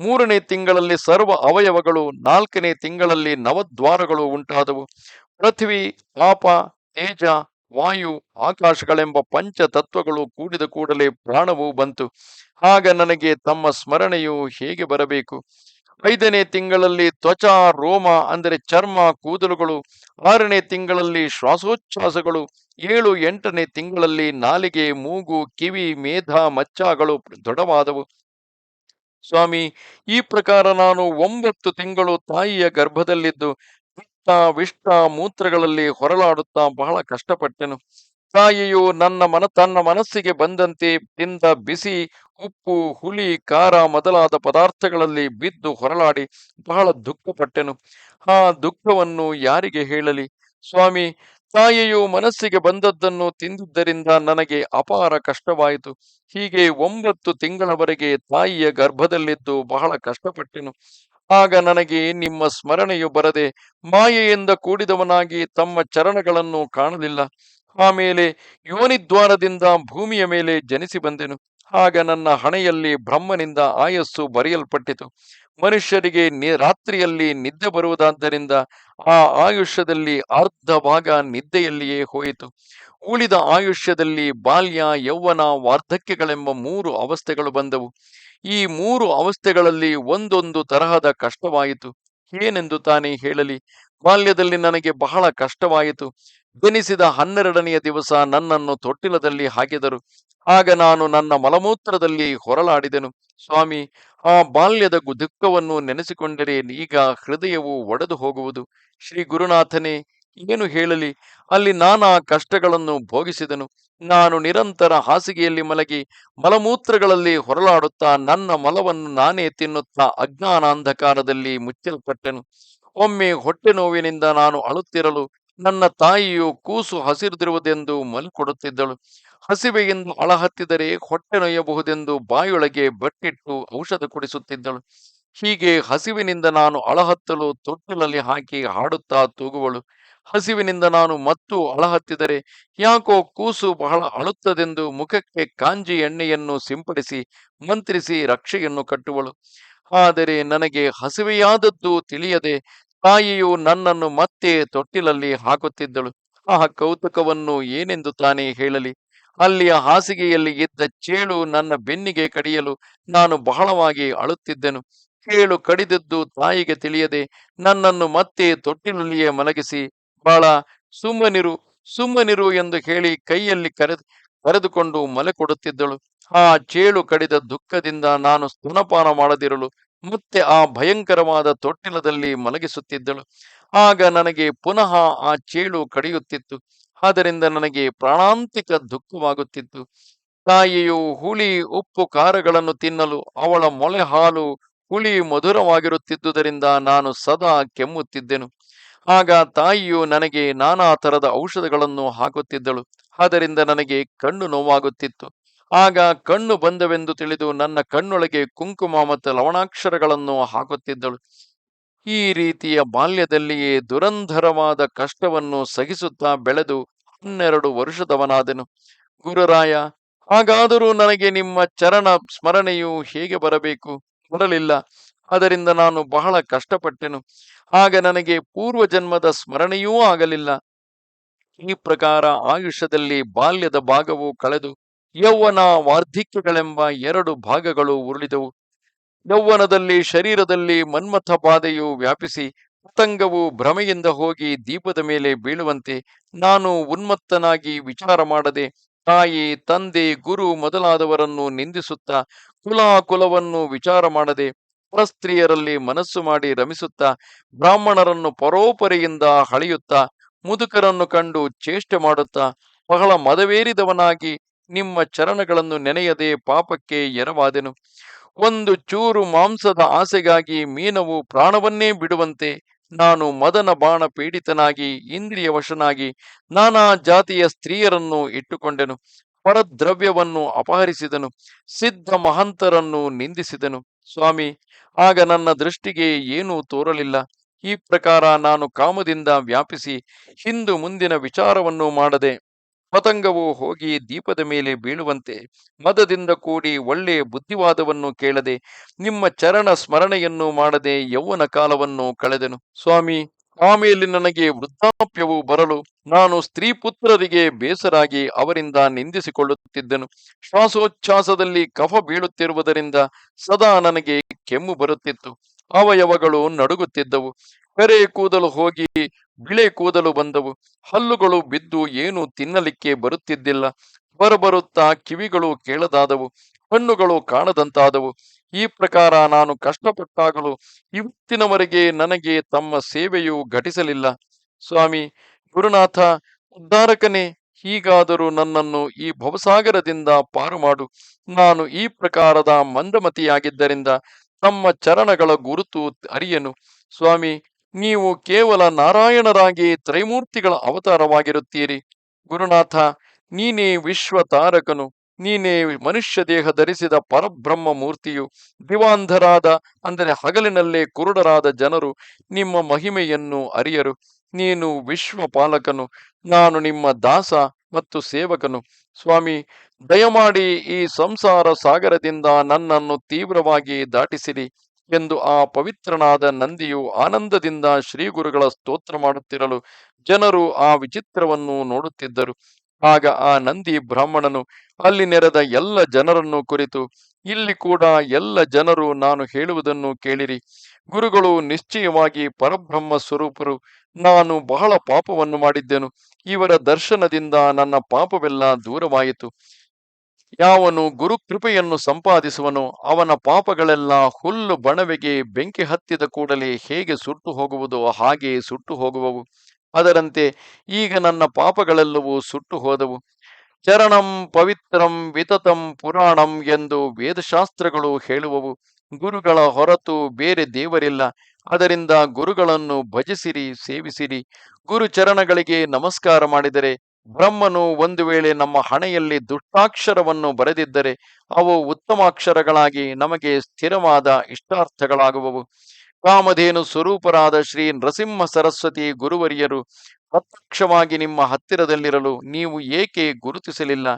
ಮೂರನೇ ತಿಂಗಳಲ್ಲಿ ಸರ್ವ ಅವಯವಗಳು, ನಾಲ್ಕನೇ ತಿಂಗಳಲ್ಲಿ ನವದ್ವಾರಗಳು ಉಂಟಾದವು. ಪೃಥ್ವಿ, ಪಾಪ, ತೇಜ ವಾಯು ಆಕಾಶಗಳೆಂಬ ಪಂಚ ತತ್ವಗಳು ಕೂಡಿದ ಕೂಡಲೇ ಪ್ರಾಣವು ಬಂತು. ಆಗ ನನಗೆ ತಮ್ಮ ಸ್ಮರಣೆಯು ಹೇಗೆ ಬರಬೇಕು? ಐದನೇ ತಿಂಗಳಲ್ಲಿ ತ್ವಚಾ ರೋಮ ಅಂದರೆ ಚರ್ಮ ಕೂದಲುಗಳು, ಆರನೇ ತಿಂಗಳಲ್ಲಿ ಶ್ವಾಸೋಚ್ಛ್ವಾಸಗಳು, ಏಳು ಎಂಟನೇ ತಿಂಗಳಲ್ಲಿ ನಾಲಿಗೆ, ಮೂಗು, ಕಿವಿ, ಮೇಧ, ಮಚ್ಚಾಗಳು ದೃಢವಾದವು. ಸ್ವಾಮಿ, ಈ ಪ್ರಕಾರ ನಾನು ಒಂಬತ್ತು ತಿಂಗಳು ತಾಯಿಯ ಗರ್ಭದಲ್ಲಿದ್ದು ಪಿತ್ತ ವಿಷ್ಟ ಮೂತ್ರಗಳಲ್ಲಿ ಹೊರಲಾಡುತ್ತಾ ಬಹಳ ಕಷ್ಟಪಟ್ಟೆನು. ತಾಯಿಯು ನನ್ನ ಮನ, ತನ್ನ ಮನಸ್ಸಿಗೆ ಬಂದಂತೆ ತಿಂದ ಬಿಸಿ, ಉಪ್ಪು, ಹುಳಿ, ಖಾರ ಮೊದಲಾದ ಪದಾರ್ಥಗಳಲ್ಲಿ ಬಿದ್ದು ಹೊರಲಾಡಿ ಬಹಳ ದುಃಖಪಟ್ಟೆನು. ಆ ದುಃಖವನ್ನು ಯಾರಿಗೆ ಹೇಳಲಿ? ಸ್ವಾಮಿ, ತಾಯಿಯು ಮನಸ್ಸಿಗೆ ಬಂದದ್ದನ್ನು ತಿಂದಿದ್ದರಿಂದ ನನಗೆ ಅಪಾರ ಕಷ್ಟವಾಯಿತು. ಹೀಗೆ ಒಂಬತ್ತು ತಿಂಗಳವರೆಗೆ ತಾಯಿಯ ಗರ್ಭದಲ್ಲಿದ್ದು ಬಹಳ ಕಷ್ಟಪಟ್ಟೆನು. ಆಗ ನನಗೆ ನಿಮ್ಮ ಸ್ಮರಣೆಯು ಬರದೆ ಮಾಯೆಯಿಂದ ಕೂಡಿದವನಾಗಿ ತಮ್ಮ ಚರಣಗಳನ್ನು ಕಾಣಲಿಲ್ಲ. ಆಮೇಲೆ ಯೋನಿದ್ವಾರದಿಂದ ಭೂಮಿಯ ಮೇಲೆ ಜನಿಸಿ ಬಂದೆನು. ಆಗ ನನ್ನ ಹಣೆಯಲ್ಲಿ ಬ್ರಹ್ಮನಿಂದ ಆಯಸ್ಸು ಬರೆಯಲ್ಪಟ್ಟಿತು. ಮನುಷ್ಯರಿಗೆ ರಾತ್ರಿಯಲ್ಲಿ ನಿದ್ದೆ ಬರುವುದಾದ್ದರಿಂದ ಆ ಆಯುಷ್ಯದಲ್ಲಿ ಅರ್ಧ ಭಾಗ ನಿದ್ದೆಯಲ್ಲಿಯೇ ಹೋಯಿತು. ಉಳಿದ ಆಯುಷ್ಯದಲ್ಲಿ ಬಾಲ್ಯ, ಯೌವನ, ವಾರ್ಧಕ್ಯಗಳೆಂಬ ಮೂರು ಅವಸ್ಥೆಗಳು ಬಂದವು. ಈ ಮೂರು ಅವಸ್ಥೆಗಳಲ್ಲಿ ಒಂದೊಂದು ತರಹದ ಕಷ್ಟವಾಯಿತು. ಏನೆಂದು ತಾನೇ ಹೇಳಲಿ? ಬಾಲ್ಯದಲ್ಲಿ ನನಗೆ ಬಹಳ ಕಷ್ಟವಾಯಿತು. ಜನಿಸಿದ ಹನ್ನೆರಡನೆಯ ದಿವಸ ನನ್ನನ್ನು ತೊಟ್ಟಿಲದಲ್ಲಿ ಹಾಕಿದರು. ಆಗ ನಾನು ನನ್ನ ಮಲಮೂತ್ರದಲ್ಲಿ ಹೊರಲಾಡಿದೆನು. ಸ್ವಾಮಿ, ಆ ಬಾಲ್ಯದ ದುಃಖವನ್ನು ನೆನೆಸಿಕೊಂಡರೆ ಈಗ ಹೃದಯವು ಒಡೆದು ಹೋಗುವುದು. ಶ್ರೀ ಗುರುನಾಥನೇ ಏನು ಹೇಳಲಿ? ಅಲ್ಲಿ ನಾನಾ ಕಷ್ಟಗಳನ್ನು ಭೋಗಿಸಿದನು. ನಾನು ನಿರಂತರ ಹಾಸಿಗೆಯಲ್ಲಿ ಮಲಗಿ ಮಲಮೂತ್ರಗಳಲ್ಲಿ ಹೊರಲಾಡುತ್ತಾ ನನ್ನ ಮಲವನ್ನು ನಾನೇ ತಿನ್ನುತ್ತಾ ಅಜ್ಞಾನಾಂಧಕಾರದಲ್ಲಿ ಮುಚ್ಚಲ್ಪಟ್ಟೆನು. ಒಮ್ಮೆ ಹೊಟ್ಟೆ ನೋವಿನಿಂದ ನಾನು ಅಳುತ್ತಿರಲು ನನ್ನ ತಾಯಿಯು ಕೂಸು ಹಸಿರಿದಿರುವುದೆಂದು ಮಲ್ಕೊಡುತ್ತಿದ್ದಳು. ಹಸಿವೆಯಿಂದ ಅಳಹತ್ತಿದರೆ ಹೊಟ್ಟೆ ನೊಯ್ಯಬಹುದೆಂದು ಬಾಯೊಳಗೆ ಬಟ್ಟಿಟ್ಟು ಔಷಧ ಕುಡಿಸುತ್ತಿದ್ದಳು. ಹೀಗೆ ಹಸಿವಿನಿಂದ ನಾನು ಅಳಹತ್ತಲು ತೊಟ್ಟಿಲಲ್ಲಿ ಹಾಕಿ ಹಾಡುತ್ತಾ ತೂಗುವಳು. ಹಸಿವಿನಿಂದ ನಾನು ಮತ್ತು ಅಳಹತ್ತಿದರೆ ಯಾಕೋ ಕೂಸು ಬಹಳ ಅಳುತ್ತದೆಂದು ಮುಖಕ್ಕೆ ಕಾಂಜಿ ಎಣ್ಣೆಯನ್ನು ಸಿಂಪಡಿಸಿ ಮಂತ್ರಿಸಿ ರಕ್ಷೆಯನ್ನು ಕಟ್ಟುವಳು. ಆದರೆ ನನಗೆ ಹಸಿವೆಯಾದದ್ದು ತಿಳಿಯದೆ ತಾಯಿಯು ನನ್ನನ್ನು ಮತ್ತೆ ತೊಟ್ಟಿಲಲ್ಲಿ ಹಾಕುತ್ತಿದ್ದಳು. ಆ ಕೌತುಕವನ್ನು ಏನೆಂದು ತಾನೇ ಹೇಳಲಿ? ಅಲ್ಲಿಯ ಹಾಸಿಗೆಯಲ್ಲಿ ಇದ್ದ ಚೇಳು ನನ್ನ ಬೆನ್ನಿಗೆ ಕಡಿಯಲು ನಾನು ಬಹಳವಾಗಿ ಅಳುತ್ತಿದ್ದೆನು. ಚೇಳು ಕಡಿದದ್ದು ತಾಯಿಗೆ ತಿಳಿಯದೆ ನನ್ನನ್ನು ಮತ್ತೆ ತೊಟ್ಟಿಲಲ್ಲಿಯೇ ಮಲಗಿಸಿ ಬಾಳ ಸುಮ್ಮನಿರು ಸುಮ್ಮನಿರು ಎಂದು ಹೇಳಿ ಕೈಯಲ್ಲಿ ಕರೆದು, ಕರೆದುಕೊಂಡು ಮಲೆ ಕೊಡುತ್ತಿದ್ದಳು. ಆ ಚೇಳು ಕಡಿದ ದುಃಖದಿಂದ ನಾನು ಸ್ತನಪಾನ ಮಾಡದಿರಲು ಮತ್ತೆ ಆ ಭಯಂಕರವಾದ ತೊಟ್ಟಿಲದಲ್ಲಿ ಮಲಗಿಸುತ್ತಿದ್ದಳು. ಆಗ ನನಗೆ ಪುನಃ ಆ ಚೇಳು ಕಡಿಯುತ್ತಿತ್ತು. ಆದ್ದರಿಂದ ನನಗೆ ಪ್ರಾಣಾಂತಿಕ ದುಃಖವಾಗುತ್ತಿತ್ತು. ತಾಯಿಯು ಹುಳಿ, ಉಪ್ಪು, ಖಾರಗಳನ್ನು ತಿನ್ನಲು ಅವಳ ಮೊಳೆ ಹಾಲು ಹುಳಿ ಮಧುರವಾಗಿರುತ್ತಿದ್ದುದರಿಂದ ನಾನು ಸದಾ ಕೆಮ್ಮುತ್ತಿದ್ದೆನು. ಆಗ ತಾಯಿಯು ನನಗೆ ನಾನಾ ತರದ ಔಷಧಗಳನ್ನು ಹಾಕುತ್ತಿದ್ದಳು. ಆದ್ದರಿಂದ ನನಗೆ ಕಣ್ಣು ನೋವಾಗುತ್ತಿತ್ತು. ಆಗ ಕಣ್ಣು ಬಂದವೆಂದು ತಿಳಿದು ನನ್ನ ಕಣ್ಣೊಳಗೆ ಕುಂಕುಮ ಮತ್ತು ಲವಣಾಕ್ಷರಗಳನ್ನು ಹಾಕುತ್ತಿದ್ದಳು. ಈ ರೀತಿಯ ಬಾಲ್ಯದಲ್ಲಿಯೇ ದುರಂಧರವಾದ ಕಷ್ಟವನ್ನು ಸಹಿಸುತ್ತಾ ಬೆಳೆದು ಹನ್ನೆರಡು ವರ್ಷದವನಾದನು. ಗುರುರಾಯ, ಹಾಗಾದರೂ ನನಗೆ ನಿಮ್ಮ ಚರಣ ಸ್ಮರಣೆಯು ಹೇಗೆ ಬರಬೇಕು? ಬರಲಿಲ್ಲ. ಅದರಿಂದ ನಾನು ಬಹಳ ಕಷ್ಟಪಟ್ಟೆನು. ಆಗ ನನಗೆ ಪೂರ್ವ ಜನ್ಮದ ಸ್ಮರಣೆಯೂ ಆಗಲಿಲ್ಲ. ಈ ಪ್ರಕಾರ ಆಯುಷ್ಯದಲ್ಲಿ ಬಾಲ್ಯದ ಭಾಗವು ಕಳೆದು ಯೌವನ ವಾರ್ಧಿಕ್ಯಗಳೆಂಬ ಎರಡು ಭಾಗಗಳು ಉರುಳಿದವು. ಯೌವನದಲ್ಲಿ ಶರೀರದಲ್ಲಿ ಮನ್ಮಥ ಬಾಧೆಯು ವ್ಯಾಪಿಸಿ ಪತಂಗವು ಭ್ರಮೆಯಿಂದ ಹೋಗಿ ದೀಪದ ಮೇಲೆ ಬೀಳುವಂತೆ ನಾನು ಉನ್ಮತ್ತನಾಗಿ ವಿಚಾರ ಮಾಡದೆ ತಾಯಿ, ತಂದೆ, ಗುರು ಮೊದಲಾದವರನ್ನು ನಿಂದಿಸುತ್ತಾ ಕುಲಾಕುಲವನ್ನು ವಿಚಾರ ಮಾಡದೆ ಪರಸ್ತ್ರೀಯರಲ್ಲಿ ಮನಸ್ಸು ಮಾಡಿ ರಮಿಸುತ್ತಾ, ಬ್ರಾಹ್ಮಣರನ್ನು ಪರೋಪರಿಯಿಂದ ಹಳೆಯುತ್ತಾ ಮುದುಕರನ್ನು ಕಂಡು ಚೇಷ್ಟೆ ಮಾಡುತ್ತಾ, ಬಹಳ ಮದವೇರಿದವನಾಗಿ ನಿಮ್ಮ ಚರಣಗಳನ್ನು ನೆನೆಯದೆ ಪಾಪಕ್ಕೆ ಎರವಾದೆನು ಒಂದು ಚೂರು ಮಾಂಸದ ಆಸೆಗಾಗಿ ಮೀನವು ಪ್ರಾಣವನ್ನೇ ಬಿಡುವಂತೆ, ನಾನು ಮದನ ಬಾಣ ಪೀಡಿತನಾಗಿ ಇಂದ್ರಿಯ ವಶನಾಗಿ ನಾನಾ ಜಾತಿಯ ಸ್ತ್ರೀಯರನ್ನು ಇಟ್ಟುಕೊಂಡೆನು. ಪರದ್ರವ್ಯವನ್ನು ಅಪಹರಿಸಿದನು. ಸಿದ್ಧ ಮಹಂತರನ್ನು ನಿಂದಿಸಿದನು. ಸ್ವಾಮಿ, ಆಗ ನನ್ನ ದೃಷ್ಟಿಗೆ ಏನೂ ತೋರಲಿಲ್ಲ. ಈ ಪ್ರಕಾರ ನಾನು ಕಾಮದಿಂದ ವ್ಯಾಪಿಸಿ ಹಿಂದು ಮುಂದಿನ ವಿಚಾರವನ್ನು ಮಾಡದೆ, ಪತಂಗವು ಹೋಗಿ ದೀಪದ ಮೇಲೆ ಬೀಳುವಂತೆ ಮದದಿಂದ ಕೂಡಿ ಒಳ್ಳೆಯ ಬುದ್ಧಿವಾದವನ್ನು ಕೇಳದೆ, ನಿಮ್ಮ ಚರಣ ಸ್ಮರಣೆಯನ್ನು ಮಾಡದೆ ಯೌವನ ಕಾಲವನ್ನು ಕಳೆದನು. ಸ್ವಾಮಿ ಆಮೇಲೆ ನನಗೆ ವೃದ್ಧಾಪ್ಯವು ಬರಲು ನಾನು ಸ್ತ್ರೀ ಪುತ್ರರಿಗೆ ಬೇಸರಾಗಿ ಅವರಿಂದ ನಿಂದಿಸಿಕೊಳ್ಳುತ್ತಿದ್ದನು. ಶ್ವಾಸೋಚ್ಛ್ವಾಸದಲ್ಲಿ ಕಫ ಬೀಳುತ್ತಿರುವುದರಿಂದ ಸದಾ ನನಗೆ ಕೆಮ್ಮು ಬರುತ್ತಿತ್ತು. ಅವಯವಗಳು ನಡುಗುತ್ತಿದ್ದವು. ಕರೆ ಕೂದಲು ಹೋಗಿ ಬಿಳೆ ಕೂದಲು ಬಂದವು. ಹಲ್ಲುಗಳು ಬಿದ್ದು ಏನು ತಿನ್ನಲಿಕ್ಕೆ ಬರುತ್ತಿದ್ದಿಲ್ಲ. ಬರಬರುತ್ತಾ ಕಿವಿಗಳು ಕೇಳದಾದವು. ಹಣ್ಣುಗಳು ಕಾಣದಂತಾದವು. ಈ ಪ್ರಕಾರ ನಾನು ಕಷ್ಟಪಟ್ಟಾಗಲು ಇವತ್ತಿನವರೆಗೆ ನನಗೆ ತಮ್ಮ ಸೇವೆಯು ಘಟಿಸಲಿಲ್ಲ. ಸ್ವಾಮಿ, ಗುರುನಾಥ, ಉದ್ಧಾರಕನೇ, ಹೀಗಾದರೂ ನನ್ನನ್ನು ಈ ಭವಸಾಗರದಿಂದ ಪಾರು ಮಾಡು. ನಾನು ಈ ಪ್ರಕಾರದ ಮಂದಮತಿಯಾಗಿದ್ದರಿಂದ ತಮ್ಮ ಚರಣಗಳ ಗುರುತು ಅರಿಯನು. ಸ್ವಾಮಿ, ನೀವು ಕೇವಲ ನಾರಾಯಣರಾಗಿ ತ್ರೈಮೂರ್ತಿಗಳ ಅವತಾರವಾಗಿರುತ್ತೀರಿ. ಗುರುನಾಥ, ನೀನೇ ವಿಶ್ವ ತಾರಕನು ನೀನೇ ಮನುಷ್ಯ ದೇಹ ಧರಿಸಿದ ಪರಬ್ರಹ್ಮ ಮೂರ್ತಿಯು ದಿವಾಂಧರಾದ, ಅಂದರೆ ಹಗಲಿನಲ್ಲೇ ಕುರುಡರಾದ ಜನರು, ನಿಮ್ಮ ಮಹಿಮೆಯನ್ನು ಅರಿಯರು. ನೀನು ವಿಶ್ವಪಾಲಕನು, ನಾನು ನಿಮ್ಮ ದಾಸ ಮತ್ತು ಸೇವಕನು. ಸ್ವಾಮಿ, ದಯಮಾಡಿ ಈ ಸಂಸಾರ ಸಾಗರದಿಂದ ನನ್ನನ್ನು ತೀವ್ರವಾಗಿ ದಾಟಿಸಿರಿ ಎಂದು ಆ ಪವಿತ್ರನಾದ ನಂದಿಯು ಆನಂದದಿಂದ ಶ್ರೀಗುರುಗಳ ಸ್ತೋತ್ರ ಮಾಡುತ್ತಿರಲು ಜನರು ಆ ವಿಚಿತ್ರವನ್ನು ನೋಡುತ್ತಿದ್ದರು. ಆಗ ಆ ನಂದಿ ಬ್ರಾಹ್ಮಣನು ಅಲ್ಲಿ ನೆರೆದ ಎಲ್ಲ ಜನರನ್ನು ಕುರಿತು, ಇಲ್ಲಿ ಕೂಡ ಎಲ್ಲ ಜನರು ನಾನು ಹೇಳುವುದನ್ನು ಕೇಳಿರಿ. ಗುರುಗಳು ನಿಶ್ಚಯವಾಗಿ ಪರಬ್ರಹ್ಮ ಸ್ವರೂಪರು. ನಾನು ಬಹಳ ಪಾಪವನ್ನು ಮಾಡಿದ್ದೆನು. ಇವರ ದರ್ಶನದಿಂದ ನನ್ನ ಪಾಪವೆಲ್ಲ ದೂರವಾಯಿತು. ಯಾವನು ಗುರು ಕೃಪೆಯನ್ನು ಸಂಪಾದಿಸುವನು, ಅವನ ಪಾಪಗಳೆಲ್ಲ ಹುಲ್ಲು ಬಣವೆಗೆ ಬೆಂಕಿ ಹತ್ತಿದ ಕೂಡಲೇ ಹೇಗೆ ಸುಟ್ಟು ಹೋಗುವುದೋ ಹಾಗೆ ಸುಟ್ಟು ಹೋಗುವವು. ಅದರಂತೆ ಈಗ ನನ್ನ ಪಾಪಗಳೆಲ್ಲವೂ ಸುಟ್ಟು ಹೋದವು. ಚರಣಂ ಪವಿತ್ರಂ ವಿತತಂ ಪುರಾಣಂ ಎಂದು ವೇದಶಾಸ್ತ್ರಗಳು ಹೇಳುವವು. ಗುರುಗಳ ಹೊರತು ಬೇರೆ ದೇವರಿಲ್ಲ. ಅದರಿಂದ ಗುರುಗಳನ್ನು ಭಜಿಸಿರಿ, ಸೇವಿಸಿರಿ. ಗುರು ಚರಣಗಳಿಗೆ ನಮಸ್ಕಾರ ಮಾಡಿದರೆ ಬ್ರಹ್ಮನು ಒಂದು ವೇಳೆ ನಮ್ಮ ಹಣೆಯಲ್ಲಿ ದುಷ್ಟಾಕ್ಷರವನ್ನು ಬರೆದಿದ್ದರೆ ಅವು ಉತ್ತಮಾಕ್ಷರಗಳಾಗಿ ನಮಗೆ ಸ್ಥಿರವಾದ ಇಷ್ಟಾರ್ಥಗಳಾಗುವವು. ಕಾಮಧೇನು ಸ್ವರೂಪರಾದ ಶ್ರೀ ನರಸಿಂಹ ಸರಸ್ವತಿ ಗುರುವರಿಯರು ಪ್ರತ್ಯಕ್ಷವಾಗಿ ನಿಮ್ಮ ಹತ್ತಿರದಲ್ಲಿರಲು ನೀವು ಏಕೆ ಗುರುತಿಸಲಿಲ್ಲ?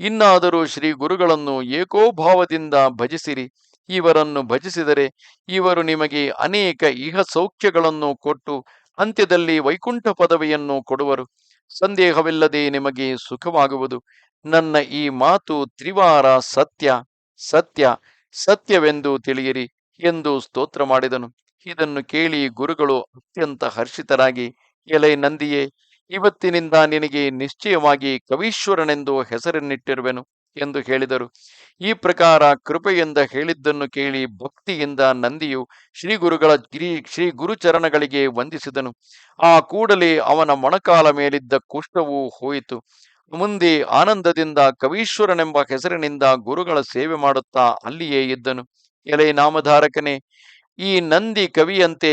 ಇನ್ನಾದರೂ ಶ್ರೀ ಗುರುಗಳನ್ನು ಏಕೋಭಾವದಿಂದ ಭಜಿಸಿರಿ. ಇವರನ್ನು ಭಜಿಸಿದರೆ ಇವರು ನಿಮಗೆ ಅನೇಕ ಇಹ ಸೌಖ್ಯಗಳನ್ನು ಕೊಟ್ಟು ಅಂತ್ಯದಲ್ಲಿ ವೈಕುಂಠ ಪದವಿಯನ್ನು ಕೊಡುವರು. ಸಂದೇಹವಿಲ್ಲದೆ ನಿಮಗೆ ಸುಖವಾಗುವುದು. ನನ್ನ ಈ ಮಾತು ತ್ರಿವಾರ ಸತ್ಯ ಸತ್ಯ, ಸತ್ಯವೆಂದು ತಿಳಿಯಿರಿ ಎಂದು ಸ್ತೋತ್ರ ಮಾಡಿದನು. ಇದನ್ನು ಕೇಳಿ ಗುರುಗಳು ಅತ್ಯಂತ ಹರ್ಷಿತರಾಗಿ, ಎಲೆ ನಂದಿಯೇ, ಇವತ್ತಿನಿಂದ ನಿನಗೆ ನಿಶ್ಚಯವಾಗಿ ಕವೀಶ್ವರನೆಂದು ಹೆಸರನ್ನಿಟ್ಟಿರುವೆನು, ಎಂದು ಹೇಳಿದರು. ಈ ಪ್ರಕಾರ ಕೃಪೆಯಿಂದ ಹೇಳಿದ್ದನ್ನು ಕೇಳಿ ಭಕ್ತಿಯಿಂದ ನಂದಿಯು ಶ್ರೀ ಗುರುಗಳ ಗಿರಿ, ಶ್ರೀ ಗುರುಚರಣಗಳಿಗೆ ವಂದಿಸಿದನು. ಆ ಕೂಡಲೇ ಅವನ ಮೊಣಕಾಲ ಮೇಲಿದ್ದ ಕುಷ್ಠವು ಹೋಯಿತು. ಮುಂದೆ ಆನಂದದಿಂದ ಕವೀಶ್ವರನೆಂಬ ಹೆಸರಿನಿಂದ ಗುರುಗಳ ಸೇವೆ ಮಾಡುತ್ತಾ ಅಲ್ಲಿಯೇ ಇದ್ದನು. ಎಲೆ ನಾಮಧಾರಕನೇ ಈ ನಂದಿ ಕವಿಯಂತೆ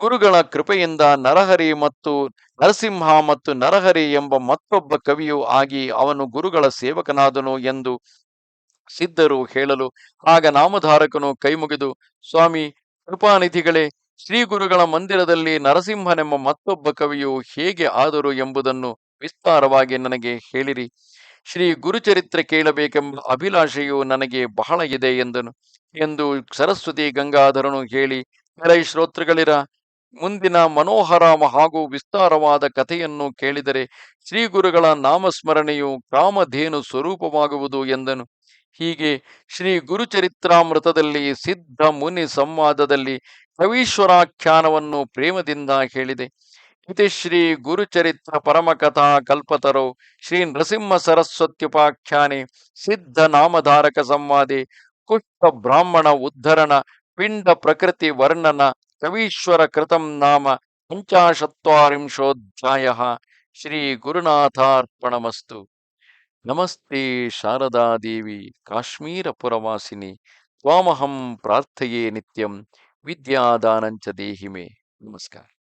ಗುರುಗಳ ಕೃಪೆಯಿಂದ ನರಹರಿ ಮತ್ತು ನರಸಿಂಹ ಮತ್ತು ನರಹರಿ ಎಂಬ ಮತ್ತೊಬ್ಬ ಕವಿಯು ಆಗಿ ಅವನು ಗುರುಗಳ ಸೇವಕನಾದನು ಎಂದು ಸಿದ್ಧರು ಹೇಳಲು ಆಗ ನಾಮಧಾರಕನು ಕೈಮುಗಿದು, ಸ್ವಾಮಿ, ಕೃಪಾನಿಧಿಗಳೇ, ಶ್ರೀ ಗುರುಗಳ ಮಂದಿರದಲ್ಲಿ ನರಸಿಂಹನೆಂಬ ಮತ್ತೊಬ್ಬ ಕವಿಯು ಹೇಗೆ ಆದರು ಎಂಬುದನ್ನು ವಿಸ್ತಾರವಾಗಿ ನನಗೆ ಹೇಳಿರಿ. ಶ್ರೀ ಗುರುಚರಿತ್ರೆ ಕೇಳಬೇಕೆಂಬ ಅಭಿಲಾಷೆಯು ನನಗೆ ಬಹಳ ಇದೆ ಎಂದನು. ಎಂದು ಸರಸ್ವತಿ ಗಂಗಾಧರನು ಹೇಳಿ ಎಲೈ ಶ್ರೋತೃಗಳಿರ, ಮುಂದಿನ ಮನೋಹರ ಹಾಗೂ ವಿಸ್ತಾರವಾದ ಕಥೆಯನ್ನು ಕೇಳಿದರೆ ಶ್ರೀ ಗುರುಗಳ ನಾಮಸ್ಮರಣೆಯು ಕಾಮಧೇನು ಸ್ವರೂಪವಾಗುವುದು ಎಂದನು. ಹೀಗೆ ಶ್ರೀ ಗುರುಚರಿತ್ರಾಮೃತದಲ್ಲಿ ಸಿದ್ಧ ಮುನಿ ಸಂವಾದದಲ್ಲಿ ಕವೀಶ್ವರಾಖ್ಯಾನವನ್ನು ಪ್ರೇಮದಿಂದ ಹೇಳಿದೆ. ಇತಿ ಶ್ರೀ ಗುರುಚರಿತ್ರ ಪರಮಕಥಾ ಕಲ್ಪತರೋ, ಶ್ರೀ ನೃಸಿಂಹ ಸರಸ್ವತ್ಯುಪಾಖ್ಯಾನೆ, ಸಿದ್ಧ ನಾಮಧಾರಕ ಸಂವಾದೆ ಕುಷ್ಠ ಬ್ರಾಹ್ಮಣ ಉದ್ಧರಣ, ಪಿಂಡ ಪ್ರಕೃತಿ ವರ್ಣನ ಕವೀಶ್ವರ ಕೃತಂ ನಾಮ, ಪಂಚಾಶತ್ವಾರಿಂಶೋಧ್ಯಾಯ. ಶ್ರೀ ಗುರುನಾಥಾರ್ಪಣಮಸ್ತು. ನಮಸ್ತೆ ಶಾರದಾ ದೇವಿ ಕಾಶ್ಮೀರ ಪುರವಾಸಿನಿ ತ್ವಾಮಹಂ ಪ್ರಾರ್ಥೆಯೇ ನಿತ್ಯಂ, ವಿದ್ಯಾದಾನಂಚ ದೇಹಿಮೆ. ನಮಸ್ಕಾರ.